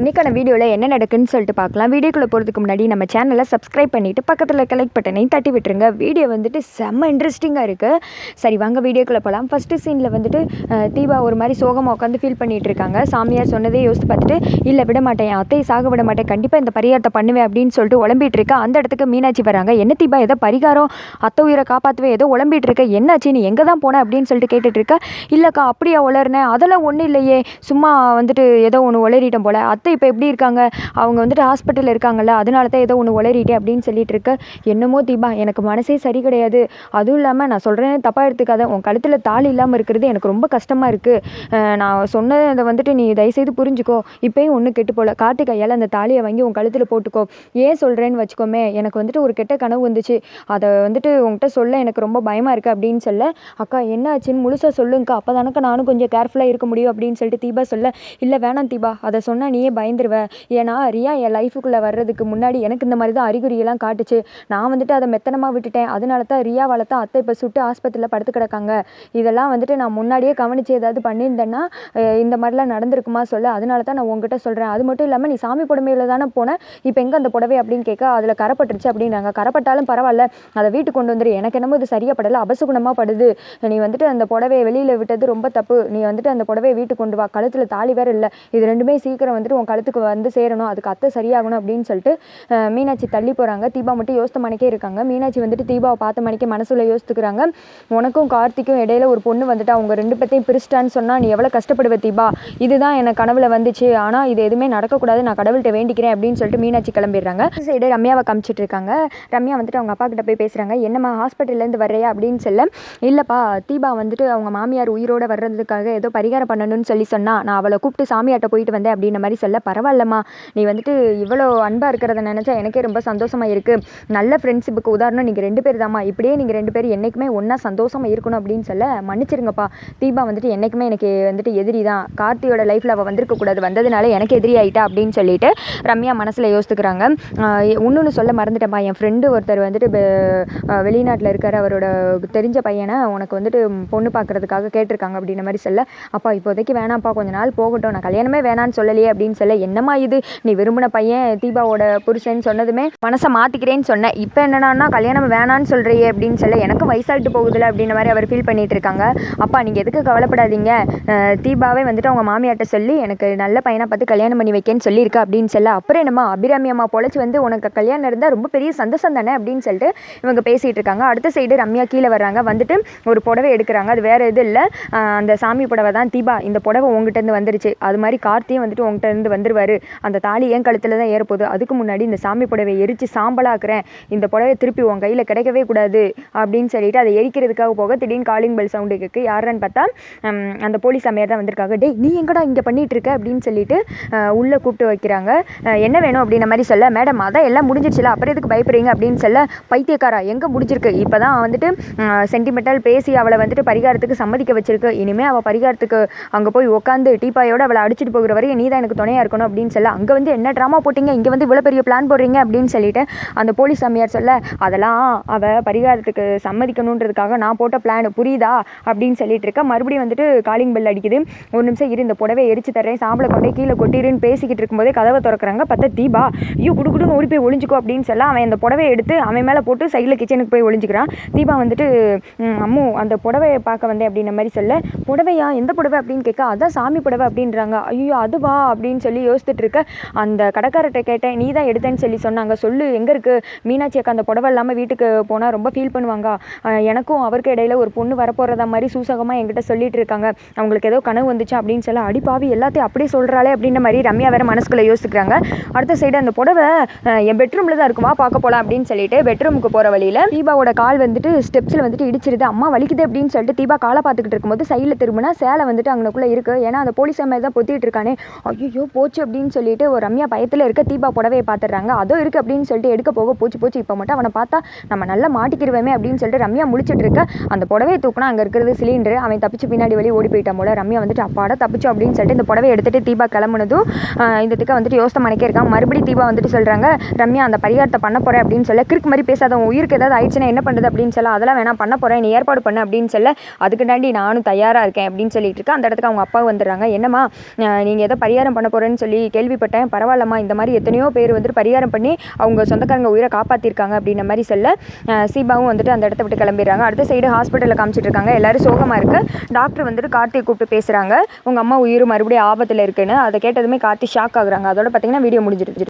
இன்றைக்கான வீடியோவில் என்ன நடக்குன்னு சொல்லிட்டு பார்க்கலாம். வீடியோக்குள்ளே போகிறதுக்கு முன்னாடி நம்ம சேனலை சப்ஸ்கிரைப் பண்ணிவிட்டு பக்கத்தில் கலெக்ட் பட்டனையும் தட்டி விட்டுருங்க. வீடியோ வந்துட்டு செம்ம இன்ட்ரெஸ்டிங்காக இருக்குது சரி வாங்க வீடியோக்குள்ளே போகலாம் ஃபஸ்ட்டு சீனில் வந்துட்டு தீபா ஒரு மாதிரி சோகமாக உட்காந்து ஃபீல் பண்ணிகிட்டு இருக்காங்க. சாமியார் சொன்னதே யோசித்து பார்த்துட்டு இல்லை விட மாட்டேன். என் அத்தையை சாக விட மாட்டேன். கண்டிப்பாக இந்த பரிகாரத்தை பண்ணுவேன் அப்படின்னு சொல்லிட்டு உழம்பிட்டு இருக்கா. அந்த இடத்துக்கு மீனாட்சி வராங்க. என்ன தீபா ஏதோ பரிகாரம்? அத்தை உயிரை காப்பாற்றவே ஏதோ உழம்பிட்டு இருக்க. என்னாச்சு? நீ எங்கே தான் போன? அப்படின்னு சொல்லிட்டு கேட்டுட்டு இருக்க. இல்லைக்கா அப்படியா உளர்னேன் அதெல்லாம் ஒன்றும் இல்லையே. சும்மா வந்துட்டு ஏதோ ஒன்று உளறிட்டேன் போல. அத்தை இப்போ எப்படி இருக்காங்க? அவங்க வந்துட்டு ஹாஸ்பிட்டலில் இருக்காங்கல்ல அதனால தான் ஏதோ ஒன்று உளறிட்டே அப்படின்னு சொல்லிட்டு இருக்க என்னமோ தீபா எனக்கு மனசே சரி கிடையாது. அதுவும் இல்லாமல் நான் சொல்கிறேன் தப்பாக எடுத்துக்காத. உன் கழுத்தில் தாலி இல்லாமல் இருக்கிறது எனக்கு ரொம்ப கஷ்டமாக இருக்குது நான் சொன்னதை வந்துட்டு நீ தயவுசெய்து புரிஞ்சுக்கோ. இப்போயும் ஒன்றும் கெட்டு போல. கையால் அந்த தாலியை வாங்கி உன் கழுத்தில் போட்டுக்கோ. ஏன் சொல்கிறேன்னு வச்சுக்கோமே எனக்கு வந்துட்டு ஒரு கெட்ட கனவு வந்துச்சு. அதை வந்துட்டு உங்ககிட்ட சொல்ல எனக்கு ரொம்ப பயமாக இருக்குது அப்படின்னு சொல்ல அக்கா என்ன ஆச்சுன்னு முழுசாக சொல்லுங்கக்கா. அப்போ தானக்கா நானும் கொஞ்சம் கேர்ஃபுல்லாக இருக்க முடியும் அப்படின்னு சொல்லிட்டு தீபா சொல்ல இல்லை வேணாம் தீபா. அதை சொன்னால் நீயே பயந்துருவ ஏன்னா ரியா என் லைஃபுக்குள்ளே வர்றதுக்கு முன்னாடி எனக்கு இந்த மாதிரி தான் அறிகுறியெல்லாம் காட்டுச்சு. நான் வந்துட்டு அதை மெத்தனமாக விட்டுட்டேன். அதனால தான் ரியாவால் தான் அத்தை இப்போ சுட்டு ஆஸ்பத்திரியில் படுத்து கிடக்காங்க. இதெல்லாம் வந்துட்டு நான் முன்னாடியே கவனித்து ஏதாவது பண்ணியிருந்தேன்னா இந்த மாதிரிலாம் நடந்திருக்குமா சொல்ல. அதனால தான் நான் உங்ககிட்ட சொல்கிறேன் அது மட்டும் இல்லாமல் நீ சாமி புடமையில் தானே போனேன் இப்போ எங்கே அந்த புடவை அப்படின்னு கேட்க அதில் கரப்பட்டுருச்சு அப்படின்றாங்க கரப்பட்டாலும் பரவாயில்ல. அதை வீட்டுக்கு கொண்டு வந்துடு எனக்கு என்னமோ இது சரியாக படலை அபசுகுணமாக படுது. நீ வந்துட்டு அந்த புடவையை வெளியில் விட்டது ரொம்ப தப்பு. நீ வந்துட்டு அந்த புடவையை வீட்டுக்கு கொண்டு வா. கழுத்தில் தாலி வேறு இல்லை. இது ரெண்டுமே சீக்கிரம் வந்துட்டு உன் கழுத்துக்கு வந்து சேரணும் அதுக்கு அத்தை சரியாகணும் அப்படின்னு சொல்லிட்டு மீனாட்சி தள்ளி போகிறாங்க தீபா மட்டும் யோசித்த மணிக்கே இருக்காங்க. மீனாட்சி வந்துட்டு தீபாவை பார்த்த மணிக்கே மனசுல யோசித்துக்கிறாங்க. உனக்கும் கார்த்திக்கும் இடையில ஒரு பொண்ணு வந்துட்டு அவங்க ரெண்டு பேர்த்தையும் பிரிச்சிட்டான்னு சொன்னால் நீ எவ்வளோ கஷ்டப்படுவ தீபா? இதுதான் எனக்கு கனவுல வந்துச்சு. ஆனால் இது எதுவுமே நடக்கக்கூடாது. நான் கடவுள்கிட்ட வேண்டிக்கிறேன் அப்படின்னு சொல்லிட்டு மீனாட்சி கிளம்பிடுறாங்க. சைடு ரம்யாவை காமிச்சிட்டு இருக்காங்க. ரம்யா வந்துட்டு அவங்க அப்பா கிட்ட போய் பேசுகிறாங்க என்னம்மா ஹாஸ்பிட்டல்லேருந்து வர்றியா அப்படின்னு சொல்ல இல்லைப்பா தீபா வந்துட்டு அவங்க மாமியார் உயிரோட வர்றதுக்காக ஏதோ பரிகாரம் பண்ணணும்னு சொல்லி சொன்னா நான் அவளை கூப்பிட்டு சாமியாட்ட போயிட்டு வந்தேன் அப்படின்ற மாதிரி சொல்ல பரவாயில்லம்மா. நீ வந்துட்டு இவ்வளோ அன்பாக இருக்கிறத நினச்சா எனக்கே ரொம்ப சந்தோஷமாக இருக்குது நல்ல ஃப்ரெண்ட்ஷிப்புக்கு உதாரணம் நீங்கள் ரெண்டு பேர் தாம்மா. இப்படியே நீங்கள் ரெண்டு பேரும் என்றைக்குமே ஒன்றா சந்தோஷமாக இருக்கணும் அப்படின்னு சொல்ல மன்னிச்சிருங்கப்பா. தீபா வந்துட்டு என்றைக்குமே எனக்கு வந்துட்டு எதிரி தான். கார்த்தியோட லைஃப்பில் அவள் வந்திருக்கக்கூடாது வந்ததுனால எனக்கு எதிரி ஆகிட்டா அப்படின்னு சொல்லிட்டு ரம்யா மனசில் யோசித்துக்கிறாங்க இன்னொன்று சொல்ல மறந்துட்டேன்ப்பா. என் ஃப்ரெண்டு ஒருத்தர் வந்துட்டு வெளிநாட்டில் இருக்கார். அவரோட தெரிஞ்ச பையனை உனக்கு வந்துட்டு பொண்ணு பார்க்குறதுக்காக கேட்டிருக்காங்க அப்படின்ற மாதிரி சொல்ல அப்பா இப்போதைக்கு வேணாம்ப்பா. கொஞ்ச நாள் போகட்டும். நான் கல்யாணமே வேணான்னு சொல்லலையே அப்படின்னு சொல்ல என்னம்மா இது? நீ விரும்பின பையன் தீபாவோட புருஷன் சொன்னதுமே மனசை மாற்றிக்கிறேன்னு சொன்னேன் இப்போ என்னன்னா கல்யாணம் வேணான்னு சொல்கிறியே அப்படின்னு சொல்ல எனக்கு வயசாகிட்டு போகுதுல அப்படின்ற மாதிரி அவர் ஃபீல் பண்ணிட்டு இருக்காங்க. அப்பா நீங்கள் எதுக்கு கவலைப்படாதீங்க? தீபாவே வந்துட்டு அவங்க மாமியார்ட்ட சொல்லி எனக்கு நல்ல பையனை பார்த்து கல்யாணம் பண்ணி வைக்கேன்னு சொல்லியிருக்கா அப்படின்னு சொல்ல அப்புறம் என்னம்மா? அபிராமி அம்மா பொழைச்சி வந்து உனக்கு கல்யாணம் இருந்தால் ரொம்ப பெரிய சந்தோஷம் தானே? அப்படின்னு சொல்லிட்டு இவங்க பேசிகிட்டு இருக்காங்க. அடுத்த சைடு ரம்யா கீழே வர்றாங்க. வந்துட்டு ஒரு புடவை எடுக்கிறாங்க. அது வேறு எதுவும் இல்லை. அந்த சாமி புடவை தான் தீபா. இந்த புடவை உங்ககிட்டருந்து வந்துருச்சு. அது மாதிரி கார்த்தியும் வந்துட்டு உங்ககிட்ட இருந்து வந்துருவாரு. அந்த தாலி என் கழுத்தில் தான் ஏறப்போகுது. அதுக்கு முன்னாடி இந்த சாமி புடவை எரித்து சாம்பலாக்குறேன். இந்த புடவை திருப்பி உன் கையில் கிடைக்கவே கூடாது அப்படின்னு சொல்லிட்டு அதை எரிக்கிறதுக்காக போக திடீர்னு காலிங் பெல் சவுண்டு கேட்கு யாருன்னு பார்த்தா அந்த போலீஸ் அம்மையார் தான் வந்திருக்காங்க. டேய் நீ எங்கடா இங்கே பண்ணிட்டு இருக்க? அப்படின்னு சொல்லிட்டு உள்ளே கூப்பிட்டு வைக்கிறாங்க. என்ன வேணும்? அப்படின்ற மாதிரி சொல்ல மேடம் அதான் எல்லாம் முடிஞ்சிருச்சுல. அப்புறம் எதுக்கு பயப்படுறீங்க? அப்படின்னு சொல்ல பைத்தியக்காரா எங்கே முடிஞ்சிருக்கு? இப்போ தான் வந்துட்டு சென்டிமெண்டல் பேசி அவளை வந்துட்டு பரிகாரத்துக்கு சம்மதிக்க வச்சிருக்கு. இனிமேல் அவள் பரிகாரத்துக்கு அங்கே போய் உட்காந்து டீப்பாயோட அவளை அடிச்சிட்டு போகிற வரையும் நீ தான் எனக்கு துணையாக இருக்கணும் அப்படின்னு சொல்ல அங்கே வந்து என்ன ட்ராமா போட்டீங்க? இங்கே வந்து இவ்வளோ பெரிய பிளான் போடுறீங்க அப்படின்னு சொல்லிட்டு அந்த போலீஸ் அம்மையார் சொல்ல அதெல்லாம் அவள் பரிகாரத்துக்கு சம்மதிக்கணுன்றதுக்காக நான் போட்ட பிளான் புரியுதா? அப்படின்னு சொல்லிட்டு இருக்க. மறுபடியும் வந்துட்டு காலிங் பெல் அடிக்குது. ஒரு நிமிஷம் இரு இந்த புடவை எரிச்சு தர்றேன் சாம்பலை கொண்டே கீழே கொட்டிருன்னு பேசிக்கிட்டு இருக்கும்போதே கதவை திறக்கிறாங்க. பார்த்தா தீபா ஐயோ குடுக்குடுன்னு ஓடி போய் ஒளிஞ்சுக்கோ அப்படின்னு சொல்ல அவன் அந்த புடவையை எடுத்து அவன் மேலே போட்டு சைடில் கிச்சனுக்கு போய் ஒளிஞ்சிக்கிறான். தீபா வந்துட்டு அம்மு அந்த புடவையை பார்க்க வந்தேன் அப்படின்ற மாதிரி சொல்ல புடவையா? எந்த புடவை? அப்படின்னு கேட்க அதான் சாமி புடவை அப்படின்றாங்க. ஐயோ அதுவா? அப்படின்னு சொல்லி யோசிச்சுட்டு இருக்க. அந்த கடைக்காரர்கிட்ட கேட்டேன் நீ தான் எடுத்தேன்னு சொல்லி சொன்னாங்க. சொல்லு எங்கே இருக்கு? மீனாட்சி அக்கா அந்த புடவை இல்லாமல் வீட்டுக்கு போனால் ரொம்ப ஃபீல் பண்ணுவாங்க. எனக்கும் அவருக்கு இடையில ஒரு பொண்ணு வரப்போகிறதா மாதிரி சூசகமாக என்கிட்ட சொல்லிட்டு இருக்காங்க. அவங்களுக்கு ஏதோ கனவு வந்துச்சு அப்படின்னு சொல்ல அடிப்பாவி எல்லாத்தையும் அப்படியே சொல்கிறாளே அப்படின்ற மாதிரி ரம்யா வேற மனசுக்குள்ளே யோசிக்கிறாங்க. அடுத்த சைடு அந்த புடவை என் பெட்ரூமில் தான் இருக்குமா பார்க்க போகலாம் அப்படின்னு சொல்லிட்டு பெட்ரூமுக்கு போகிற வழியில் தீபாவோட கால் வந்துட்டு ஸ்டெப்ஸில் வந்துட்டு இடிச்சிருது. அம்மா வலிக்குது அப்படின்னு சொல்லிட்டு தீபா காலை பார்த்துக்கிட்டு இருக்கும்போது சைடில் திரும்பினா சேலை வந்துட்டு அங்கனக்குள்ளே இருக்குது ஏன்னா அந்த போலீஸ் மாதிரி தான் பொத்திட்டு இருக்கானே. ஐயோ போச்சு அப்படின்னு சொல்லிட்டு ஒரு ரம்யா பயத்தில் இருக்க தீபா புடவையை பார்த்துடுறாங்க. அதோ இருக்குது அப்படின்னு சொல்லிட்டு எடுக்க போக போச்சு போச்சு. இப்போ மட்டும் அவனை பார்த்தா நம்ம நல்லா மாட்டிக்கிருவேமே அப்படின்னு சொல்லிட்டு ரம்யா முடிச்சுட்டு இருக்க. அந்த புடவையை தூக்குனா அங்கே இருக்கிறது சிலிண்டர். அவன் தப்பிச்சு பின்னாடி வழி ஓடி போயிட்டான் போல. ரம்யா வந்துட்டு அப்பாடா தப்பிச்சோம் அப்படின்னு சொல்லிட்டு இந்த புடவை எடுத்துட்டு தீபா கிளம்புனதும் ஆஹ் இந்த திக்கா வந்துட்டு யோசனை மணிக்கே இருக்கான். மறுபடியும் தீபா வந்துட்டு சொல்கிறாங்க ரம்யா அந்த பரிகாரத்தை பண்ண போகிறேன் அப்படின்னு சொல்ல. கிறுக்கு மாதிரி பேசாத உயிருக்கு ஏதாவது ஆயிடுச்சுன்னா என்ன பண்ணுறது அப்படின்னு சொல்ல. அதெல்லாம் வேணாம் பண்ண போகிறேன் நீ ஏற்பாடு பண்ண அப்படின்னு சொல்ல. அதுக்கு தாண்டி நானும் தயாராக இருக்கேன் அப்படின்னு சொல்லிட்டு இருக்கேன் அந்த இடத்துக்கு அவங்க அப்பா வந்துடுறாங்க. என்னம்மா நீங்கள் ஏதோ பரிகாரம் பண்ண போகிறேன் போகிறேன்னு சொல்லி கேள்விப்பட்டேன். பரவாயில்லம்மா இந்த மாதிரி எத்தனையோ பேர் வந்துட்டு பரிகாரம் பண்ணி அவங்க சொந்தக்காரங்க உயிரை காப்பாற்றிருக்காங்க அப்படின்ற மாதிரி சொல்ல சீபாவும் வந்துட்டு அந்த இடத்த விட்டு கிளம்பிடுறாங்க. அடுத்த சைடு ஹாஸ்பிட்டலில் காமிச்சிட்டு இருக்காங்க. எல்லாரும் சோகமாக இருக்கு. டாக்டர் வந்துட்டு கார்த்திகை கூப்பிட்டு பேசுகிறாங்க உங்கள் அம்மா உயிர் மறுபடியும் ஆபத்தில் இருக்குன்னு. அதை கேட்டதுமே கார்த்தி ஷாக் ஆகுறாங்க. அதோட பார்த்தீங்கன்னா வீடியோ முடிஞ்சிருச்சு.